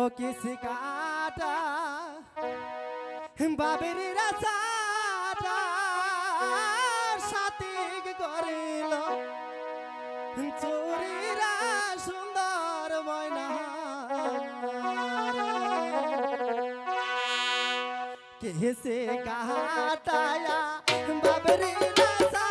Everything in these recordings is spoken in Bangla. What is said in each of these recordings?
ও কিসি কাটা? বাবের রাজাটা সাথে করিল। চুরিরা সুন্দর ময়না। কেসে কাটায়া বাবের রাজাটা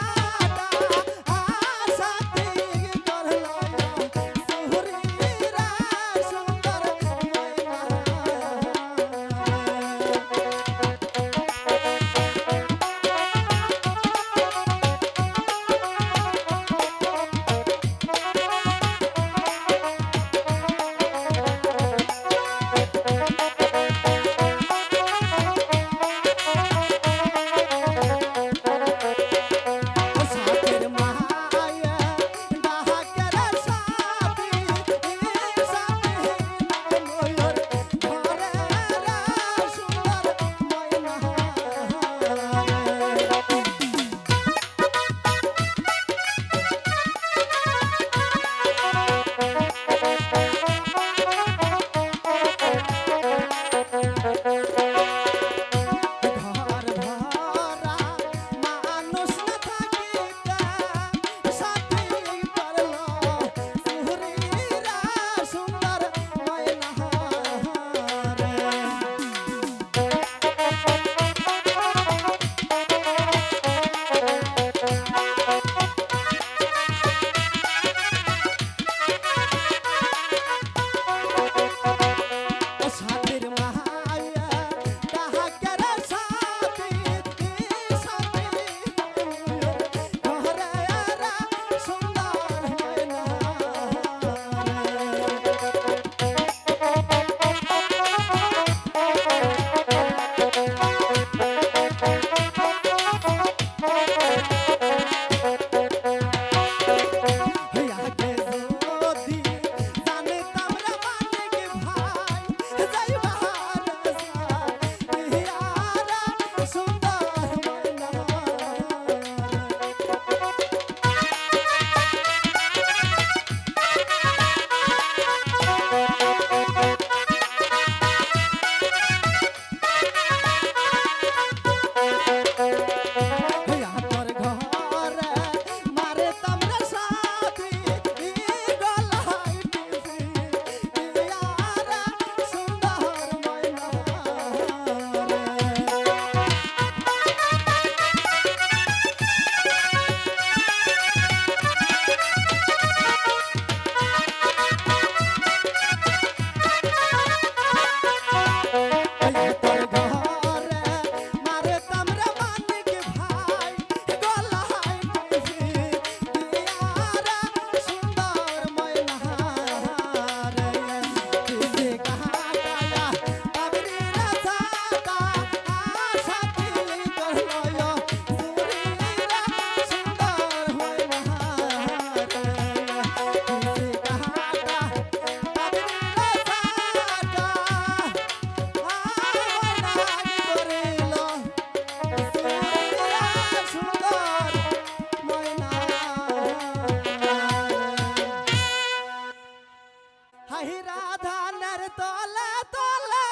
হাই রাধানের তলা তলা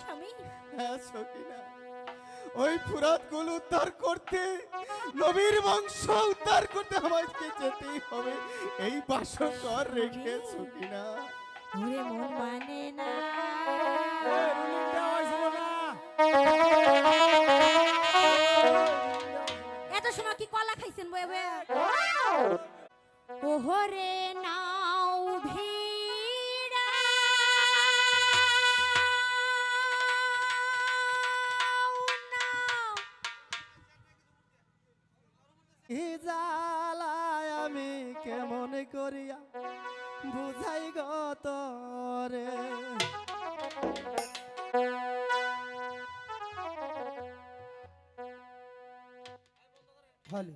স্বামী। হ্যাঁ সকিনা ওই ফুরাতগুলো উদ্ধার করতে নবীর বংশ উদ্ধার করতে আমাকে যেতেই হবে। এই বাসর রেখে সকিনা ওরে মন মানে না। এত সময় কি কলা খাইছেন বয়ে বয়ে? ওহরে নাও ভিড়া বুঝাই গত রে হলে